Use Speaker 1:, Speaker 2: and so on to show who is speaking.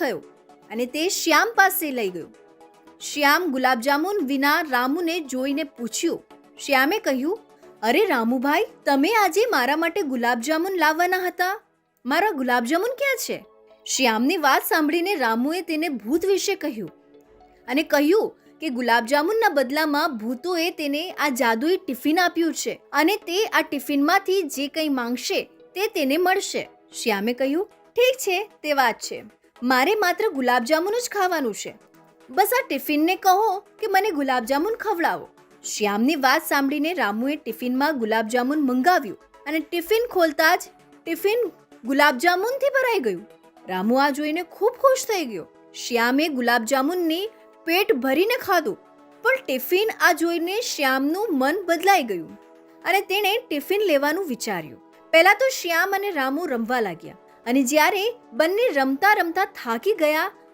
Speaker 1: થયો અને તે શ્યામ પાસે લઈ ગયો. શ્યામ ગુલાબજામુન વિના રામુને જોઈને પૂછ્યું, શ્યામે કહ્યું, અરે રામુભાઈ, તમે આજે મારા માટે ગુલાબજામુન લાવવાના હતા? મારા ગુલાબજામુન ક્યાં છે? શ્યામની વાત સાંભળીને રામુએ તેને ભૂત વિશે કહ્યું અને કહ્યું કે ગુલાબજામુનના બદલામાં ભૂતોએ તેને આ જાદુઈ ટિફિન આપ્યું છે અને તે આ ટિફિનમાંથી જે કંઈ માંગશે તે તેને મળશે. શ્યામે કહ્યું, ઠીક છે, તે વાત છે. મારે માત્ર ગુલાબજામુન જ ખાવાનું છે. બસ આ ટિફિનને કહો કે મને ગુલાબજામુન ખવડાવો. શ્યામની વાત સાંભળીને રામુએ ટિફિનમાં ગુલાબજામુન મંગાવ્યું અને ટિફિન ખોલતા જ ટિફિન ગુલાબજામુનથી ભરાઈ ગયું. રામુ આ જોઈને ખૂબ ખુશ થઈ ગયો. શ્યામે ગુલાબજામુનની પેટ ભરીને ખાધું, પણ ટિફિન આ જોઈને શ્યામનું મન બદલાઈ ગયું અને તેણે ટિફિન લેવાનું વિચાર્યું. પહેલાં તો શ્યામ અને રામુ રમવા લાગ્યા. અને જ્યારે બંને રમતા રમતા થાકી ગયા